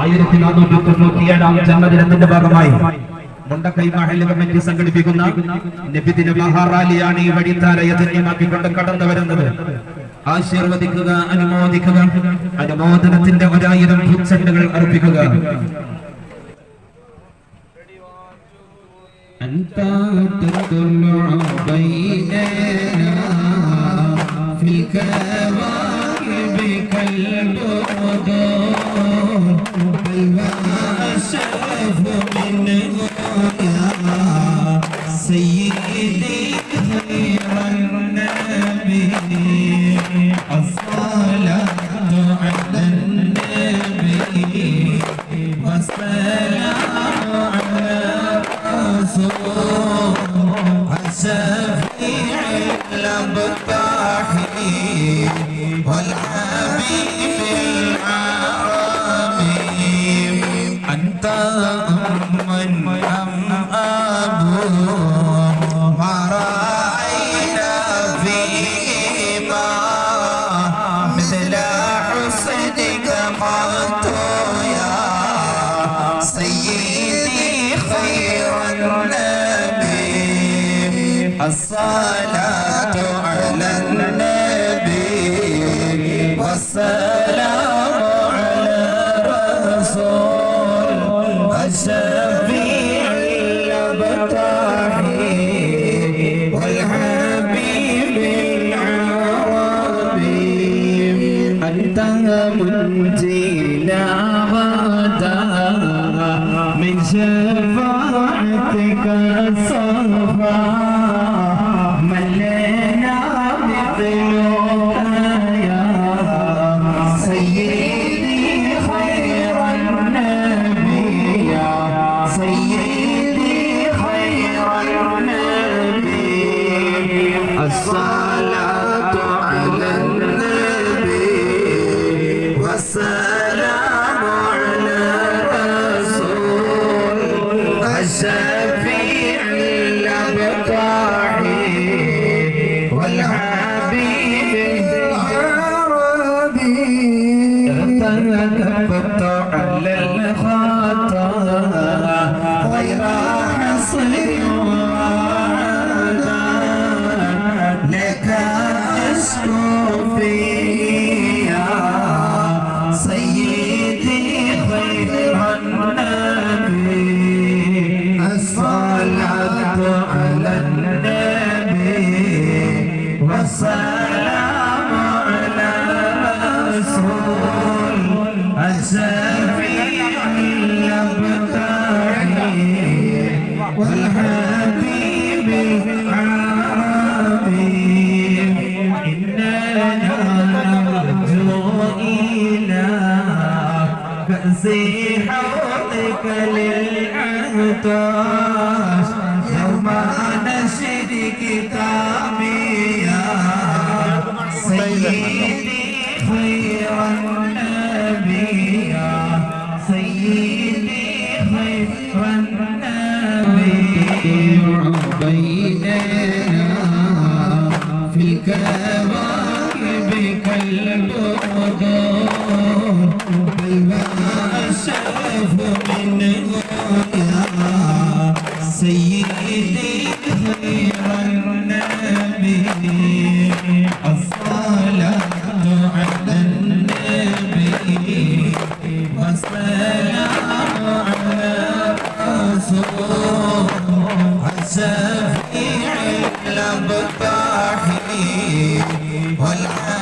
ആയിരത്തി നാനൂറ്റി തൊണ്ണൂറ്റിയേഴാം ജന്മദിനത്തിന്റെ ഭാഗമായി മുണ്ടക്കൈ മഹല്ല് കമ്മിറ്റി സംഘടിപ്പിക്കുന്ന നബിദിന മഹാറാലിയാണ് ഈ വഴിത്താര ധന്യമാക്കിക്കൊണ്ട് കടന്നു വരുന്നത് ആശീർവദിക്കുക അനുമോദിക്കുക അനുമോദനത്തിന്റെ ഒരായിരം ഭൂച്ചെണ്ടുകൾ അർപ്പിക്കുക أنت تطلع بيننا في الكواكب كالبعد بل ما أشرف منه يا سيدي خير النبي. الصلاة على النبي. والسلام على الرسول الشفيع الأبطاحي ভোলা Rama ارتكبت على غير حصر فيها سيدي خير النبي على النبي atas Yawma anasidi kita miyah Sayyidi khairan nabiyah Sayyidi khairan nabiyah Bainana fil kawakib kalbudur Kalma asaf minna سيدي خير النبي الصلاة على النبي والسلام على الرسول الشفيع الأبطاحي والحبيب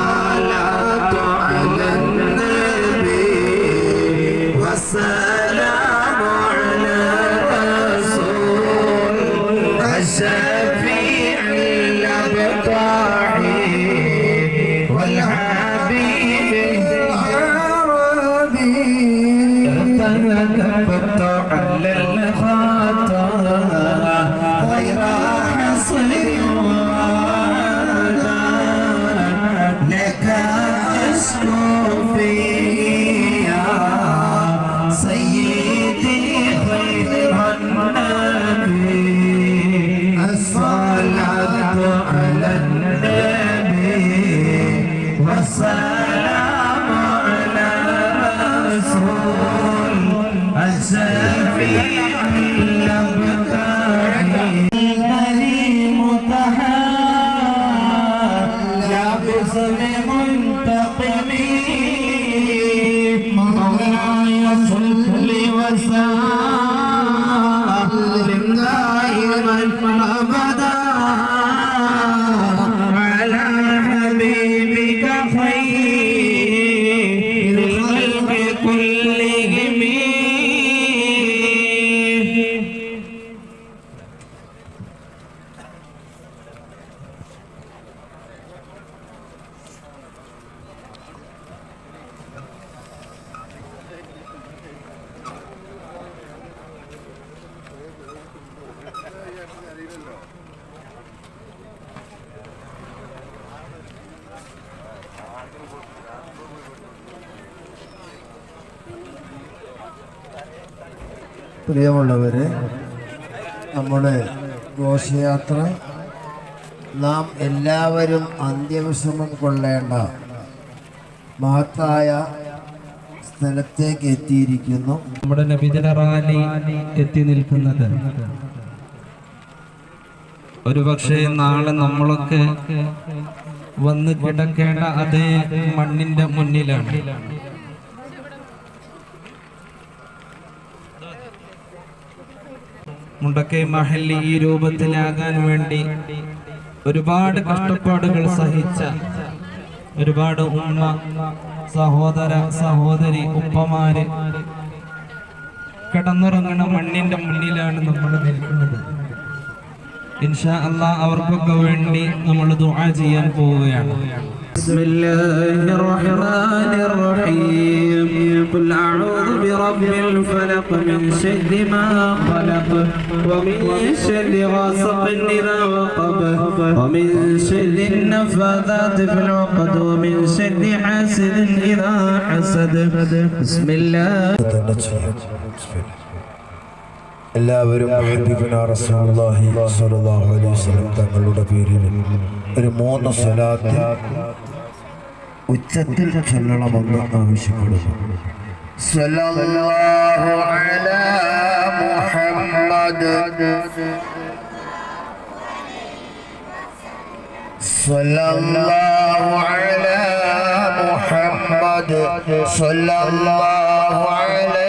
الصلاة على النبي والسلام على رسول الشفيع الأبطاحي والحبيب العربي. وسلم പ്രിയമുള്ളവരെ നമ്മുടെ ഘോഷയാത്ര നാം എല്ലാവരും അന്ത്യവിശ്രമം കൊള്ളേണ്ട മഹത്തായ സ്ഥലത്തേക്ക് എത്തിയിരിക്കുന്നു. നമ്മുടെ നബിദിന റാലി എത്തി നിൽക്കുന്നത്. ഒരുപക്ഷെ നാളെ നമ്മളൊക്കെ വന്ന് കിടക്കേണ്ട അതേ മണ്ണിന്റെ മുന്നിലാണ്. മുണ്ടക്കൈ മഹല്ലി ഈ രൂപത്തിലാകാൻ വേണ്ടി ഒരുപാട് കഷ്ടപ്പാടുകൾ സഹിച്ച ഒരുപാട് ഉമ്മ സഹോദര സഹോദരി ഉപ്പമാര് കിടന്നുറങ്ങണ മണ്ണിന്റെ മുന്നിലാണ് നമ്മൾ നിൽക്കുന്നത്. ഇൻഷാ അല്ലാ അവർക്കൊക്കെ വേണ്ടി നമ്മൾ ദുആ ചെയ്യാൻ പോവുകയാണ്. بسم الله الرحمن الرحيم قل أعوذ برب الفلق من شر ما خلق ومن شر غاسق إذا وقب ومن شر النفاثات في العقد ومن شر حاسد إذا حسد بسم الله തന്നെ ചെയ്യാം എല്ലാവരും ഹബീബിന റസൂലുള്ളാഹി സ്വല്ലല്ലാഹു അലൈഹി വസല്ലം തങ്ങളുടെ പേരിൽ ഒരു മൂന്ന് സ്വലാത്ത് ഉച്ചത്തിൽ ചൊല്ലണമെന്ന് ആവശ്യപ്പെടുന്നു സ്വല്ലല്ലാഹു അലാ മുഹമ്മദ് സ്വല്ലല്ലാഹു അലാ മുഹമ്മദ് സ്വല്ലല്ലാഹു അലൈഹി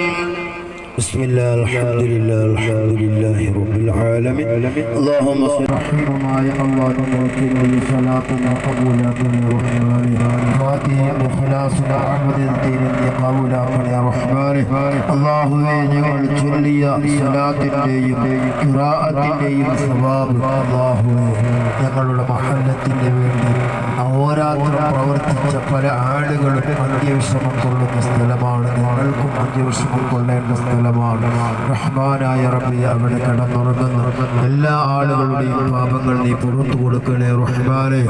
بسم الله الحمد لله الحمد لله رب العالمين اللهم صل رحمنا يا الله نموتنا لصلاتنا قبولاتنا يا رحمن فاتحة وخلاصنا أحمد الدين قبولاتنا يا رحمن അള്ളാഹുവെ ഞങ്ങൾ ചൊല്ലിയ സ്വലാത്തിൻ്റെയും ഖിറാഅത്തിൻ്റെയും സ്വഭാവം അള്ളാഹുവെ ഞങ്ങളുടെ മഹല്ലത്തിന് വേണ്ടി അഹോരാത്രം പ്രവർത്തിച്ച പല ആളുകളും അന്ത്യവിശ്രമം കൊള്ളുന്ന സ്ഥലമാണ് നിങ്ങൾക്കും അന്ത്യവിശ്രമം കൊള്ളേണ്ട സ്ഥലമാണ് റഹ്മാനായ റബ്ബി അവിടെ കിടന്നുറങ്ങുന്ന എല്ലാ ആളുകളുടെയും പാപങ്ങൾ നീ പുറത്തു കൊടുക്കണേ റഹ്മാനെ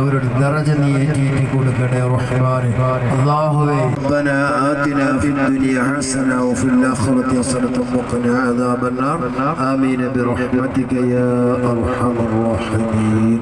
അവരുടെ നിറഞ്ഞ നീ ഏറ്റി കൊടുക്കണേ റഹ്മാനെ അള്ളാഹുവേ ربنا آتنا في الدنيا حسنة وفي الآخرة حسنة وقنا عذاب النار آمين برحمتك يا أرحم الراحمين